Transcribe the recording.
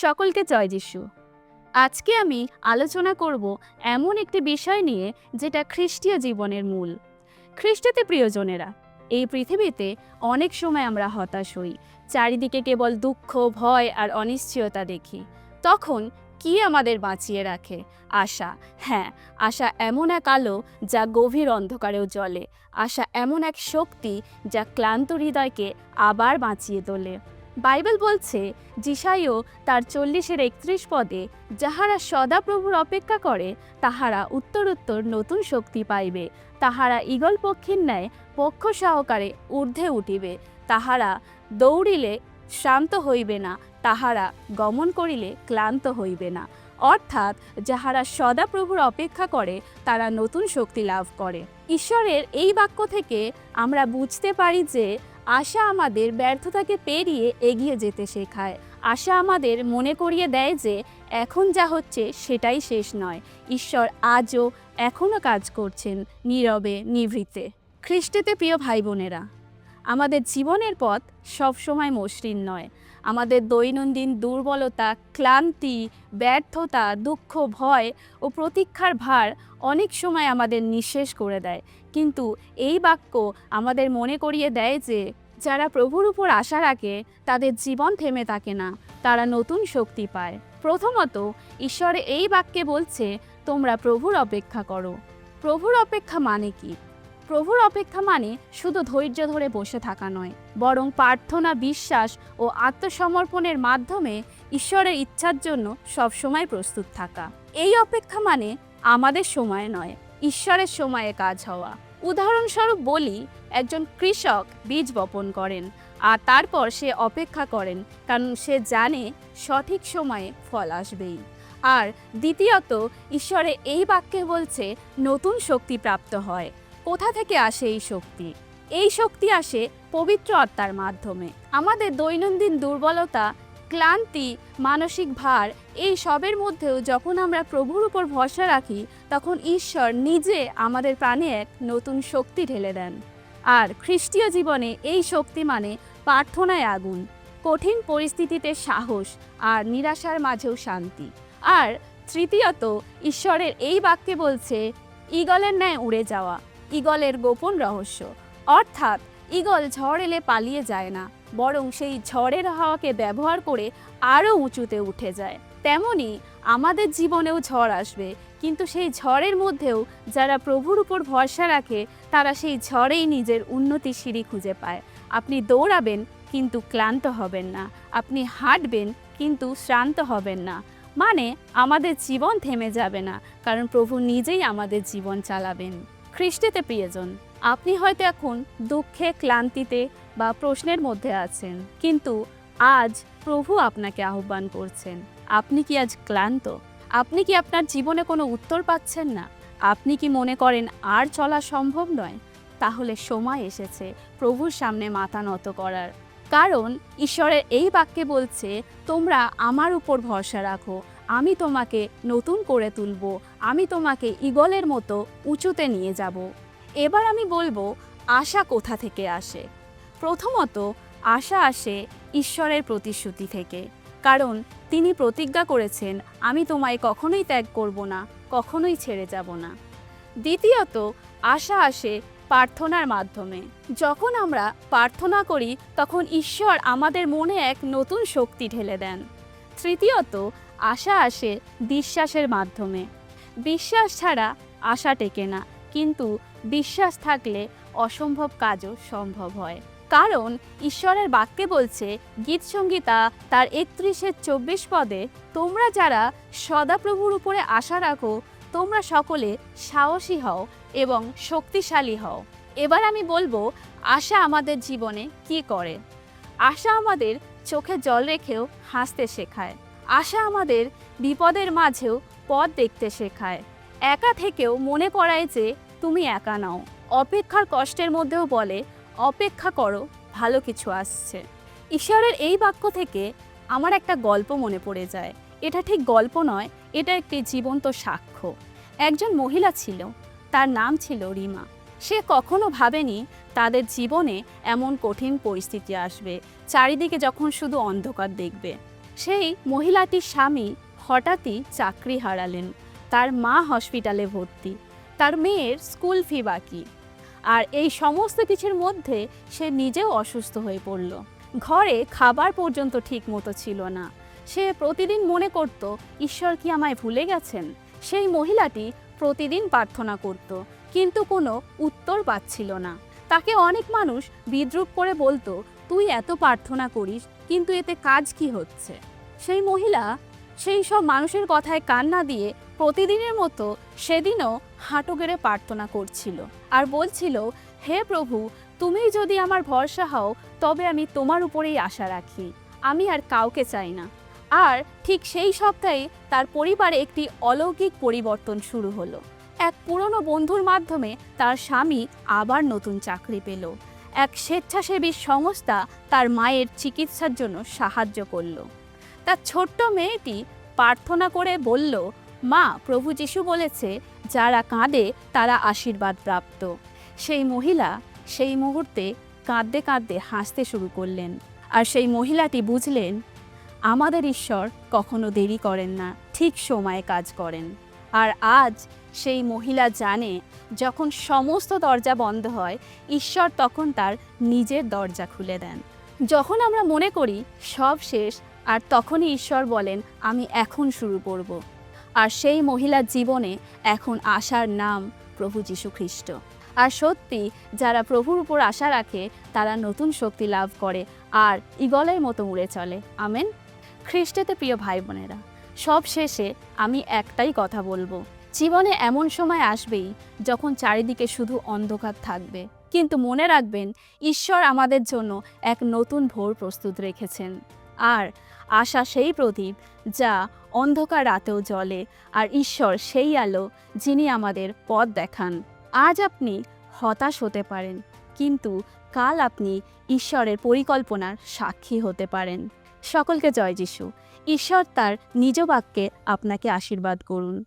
সকলকে জয় যিশু। আজকে আমি আলোচনা করব এমন একটি বিষয় নিয়ে যেটা খ্রিস্টীয় জীবনের মূল। খ্রিস্টতে প্রিয়জনেরা, এই পৃথিবীতে অনেক সময় আমরা হতাশ হই। চারিদিকে কেবল দুঃখ, ভয় আর অনিশ্চয়তা দেখি। তখন কি আমাদের বাঁচিয়ে রাখে? আশা। হ্যাঁ আশা এমন এক আলো যা গভীর অন্ধকারেও জ্বলে। আশা এমন এক শক্তি যা ক্লান্ত হৃদয়কে আবার বাঁচিয়ে তোলে। বাইবেল বলছে, যিশাইও তার চল্লিশের একত্রিশ পদে যাহারা সদাপ্রভুর অপেক্ষা করে, তাহারা উত্তর উত্তর নতুন শক্তি পাইবে। তাহারা ঈগল পক্ষীর ন্যায় পক্ষ সহকারে ঊর্ধ্বে উঠিবে। তাহারা দৌড়িলে শ্রান্ত হইবে না, তাহারা গমন করিলে ক্লান্ত হইবে না। অর্থাৎ যাহারা সদাপ্রভুর অপেক্ষা করে, তারা নতুন শক্তি লাভ করে। ঈশ্বরের এই বাক্য থেকে আমরা বুঝতে পারি যে আশা আমাদের ব্যর্থতাকে পেরিয়ে এগিয়ে যেতে শেখায়। আশা আমাদের মনে করিয়ে দেয় যে, এখন যা হচ্ছে সেটাই শেষ নয়। ঈশ্বর আজও এখনও কাজ করছেন নীরবে, নিভৃতে। খ্রিস্টেতে প্রিয় ভাই বোনেরা আমাদের জীবনের পথ সবসময় মসৃণ নয়। আমাদের দৈনন্দিন দুর্বলতা, ক্লান্তি, ব্যর্থতা, দুঃখ, ভয় ও প্রতীক্ষার ভার অনেক সময় আমাদের নিঃশেষ করে দেয়। কিন্তু এই বাক্য আমাদের মনে করিয়ে দেয় যে, যারা প্রভুর উপর আশা রাখে, তাদের জীবন থেমে থাকে না, তারা নতুন শক্তি পায়। প্রথমত, ঈশ্বরে এই বাক্যে বলছে, তোমরা প্রভুর অপেক্ষা করো। প্রভুর অপেক্ষা মানে কি? প্রভুর অপেক্ষা মানে শুধু ধৈর্য ধরে বসে থাকা নয়, বরং প্রার্থনা, বিশ্বাস ও আত্মসমর্পণের মাধ্যমে ঈশ্বরের ইচ্ছার জন্য সবসময় প্রস্তুত থাকা। এই অপেক্ষা মানে আমাদের সময় নয় ঈশ্বরের সময়ে কাজ হওয়া। উদাহরণস্বরূপ বলি, একজন কৃষক বীজ বপন করেন, আর তারপর সে অপেক্ষা করেন, কারণ সে জানে সঠিক সময়ে ফল আসবেই। আর দ্বিতীয়ত, ঈশ্বরে এই বাক্যে বলছে, নতুন শক্তি প্রাপ্ত হয়। কোথা থেকে আসে এই শক্তি? এই শক্তি আসে পবিত্র আত্মার মাধ্যমে। আমাদের দৈনন্দিন দুর্বলতা ক্লান্তি, মানসিক ভার, এই সবের মধ্যেও যখন আমরা প্রভুর উপর ভরসা রাখি, তখন ঈশ্বর নিজে আমাদের প্রাণে এক নতুন শক্তি ঢেলে দেন। আর খ্রিস্টীয় জীবনে এই শক্তি মানে প্রার্থনায় আগুন, কঠিন পরিস্থিতিতে সাহস আর নিরাশার মাঝেও শান্তি। আর তৃতীয়ত, ঈশ্বরের এই বাক্যে বলছে, ঈগলের ন্যায় উড়ে যাওয়া, ঈগলের গোপন রহস্য। অর্থাৎ ঈগল ঝড় এলে পালিয়ে যায় না, বরং সেই ঝড়ের হাওয়াকে ব্যবহার করে আরও উঁচুতে উঠে যায়। তেমনি আমাদের জীবনেও ঝড় আসবে, কিন্তু সেই ঝড়ের মধ্যেও যারা প্রভুর উপর ভরসা রাখে, তারা সেই ঝড়েই নিজের উন্নতি সিঁড়ি খুঁজে পায়। আপনি দৌড়াবেন, কিন্তু ক্লান্ত হবেন না। আপনি হাঁটবেন, কিন্তু শ্রান্ত হবেন না। মানে আমাদের জীবন থেমে যাবে না, কারণ প্রভু নিজেই আমাদের জীবন চালাবেন। খ্রিস্টেতে প্রিয়জন আপনি হয়তো এখন দুঃখে, ক্লান্তিতে বা প্রশ্নের মধ্যে আছেন, কিন্তু আজ প্রভু আপনাকে আহ্বান করছেন। আপনি কি আজ ক্লান্ত? আপনি কি আপনার জীবনে কোনো উত্তর পাচ্ছেন না? আপনি কি মনে করেন আর চলা সম্ভব নয়? তাহলে সময় এসেছে প্রভুর সামনে মাথা নত করার। কারণ ঈশ্বরের এই বাক্যে বলছে, তোমরা আমার উপর ভরসা রাখো। আমি তোমাকে নতুন করে তুলব। আমি তোমাকে ঈগলের মতো উঁচুতে নিয়ে যাব। এবার আমি বলব আশা কোথা থেকে আসে? প্রথমত, আশা আসে ঈশ্বরের প্রতিশ্রুতি থেকে। কারণ, তিনি প্রতিজ্ঞা করেছেন, আমি তোমায় কখনোই ত্যাগ করব না, কখনোই ছেড়ে যাব না। দ্বিতীয়ত, আশা আসে প্রার্থনার মাধ্যমে। যখন আমরা প্রার্থনা করি, তখন ঈশ্বর আমাদের মনে এক নতুন শক্তি ঢেলে দেন। তৃতীয়ত, আশা আসে বিশ্বাসের মাধ্যমে। বিশ্বাস ছাড়া আশা টেকে না, কিন্তু বিশ্বাস থাকলে অসম্ভব কাজও সম্ভব হয়। কারণ ঈশ্বরের বাক্যে বলছে, গীত সংগীতা তার একত্রিশের চব্বিশ পদে তোমরা যারা সদাপ্রভুর উপরে আশা রাখো, তোমরা সকলে সাহসী হও এবং শক্তিশালী হও। এবার আমি বলব, আশা আমাদের জীবনে কি করে? আশা আমাদের চোখে জল রেখেও হাসতে শেখায়। আশা আমাদের বিপদের মাঝেও পথ দেখতে শেখায়। একা থেকেও মনে করায় যে তুমি একা নাও। অপেক্ষার কষ্টের মধ্যেও বলে, অপেক্ষা করো, ভালো কিছু আসছে। ঈশ্বরের এই বাক্য থেকে আমার একটা গল্প মনে পড়ে যায়। এটা ঠিক গল্প নয়, এটা একটি জীবন্ত সাক্ষ্য। একজন মহিলা ছিল, তার নাম ছিল রিমা। সে কখনো ভাবেনি তাদের জীবনে এমন কঠিন পরিস্থিতি আসবে, চারিদিকে যখন শুধু অন্ধকার দেখবে। সেই মহিলাটির স্বামী হঠাৎই চাকরি হারালেন, তার মা হসপিটালে ভর্তি। তার মেয়ের স্কুল ফি বাকি। আর এই সমস্ত কিছুর মধ্যে সে নিজেও অসুস্থ হয়ে পড়ল। ঘরে খাবার পর্যন্ত ঠিক মতো ছিল না। সে প্রতিদিন মনে করত, ঈশ্বর কি আমায় ভুলে গেছেন? সেই মহিলাটি প্রতিদিন প্রার্থনা করত, কিন্তু কোনো উত্তর পাচ্ছিল না। তাকে অনেক মানুষ বিদ্রুপ করে বলতো, তুই এত প্রার্থনা করিস, কিন্তু এতে কাজ কি হচ্ছে? সেই মহিলা সেই সব মানুষের কথায় কান না দিয়ে প্রতিদিনের মতো সেদিনও হাঁটু গেড়ে প্রার্থনা করছিল। আর বলছিল, হে প্রভু, তুমি যদি আমার ভরসা হও, তবে আমি তোমার উপরেই আশা রাখি। আমি আর কাউকে চাই না। আর ঠিক সেই সপ্তাহে তার পরিবারে একটি অলৌকিক পরিবর্তন শুরু হলো। এক পুরনো বন্ধুর মাধ্যমে তার স্বামী আবার নতুন চাকরি পেল। এক স্বেচ্ছাসেবী সংস্থা তার মায়ের চিকিৎসার জন্য সাহায্য করল। তার ছোট্ট মেয়েটি প্রার্থনা করে বলল, মা, প্রভু যিশু বলেছে, যারা কাঁদে তারা আশীর্বাদ প্রাপ্ত। সেই মহিলা সেই মুহূর্তে কাঁদতে কাঁদতে হাসতে শুরু করলেন। আর সেই মহিলাটি বুঝলেন, আমাদের ঈশ্বর কখনো দেরি করেন না, ঠিক সময়ে কাজ করেন। আর আজ সেই মহিলা জানে, যখন সমস্ত দরজা বন্ধ হয়, ঈশ্বর তখন তার নিজের দরজা খুলে দেন। যখন আমরা মনে করি সব শেষ আর তখনই ঈশ্বর বলেন, আমি এখন শুরু করব। আর সেই মহিলার জীবনে এখন আশার নাম প্রভু যীশু খ্রিস্ট আর সত্যি, যারা প্রভুর উপর আশা রাখে, তারা নতুন শক্তি লাভ করে আর ইগলের মতো উড়ে চলে। আমেন। খ্রিস্টেতে প্রিয় ভাই বোনেরা সব শেষে আমি একটাই কথা বলব। জীবনে এমন সময় আসবেই যখন চারিদিকে শুধু অন্ধকার থাকবে। কিন্তু মনে রাখবেন, ঈশ্বর আমাদের জন্য এক নতুন ভোর প্রস্তুত রেখেছেন। আর আশা সেই প্রদীপ, যা অন্ধকার রাতেও জ্বলে, আর ঈশ্বর সেই আলো, যিনি আমাদের পথ দেখান। আজ আপনি হতাশ হতে পারেন, কিন্তু কাল আপনি ঈশ্বরের পরিকল্পনার সাক্ষী হতে পারেন। সকলকে জয় যিশু। ঈশ্বর তার নিজ বাক্যে আপনাকে আশীর্বাদ করুন।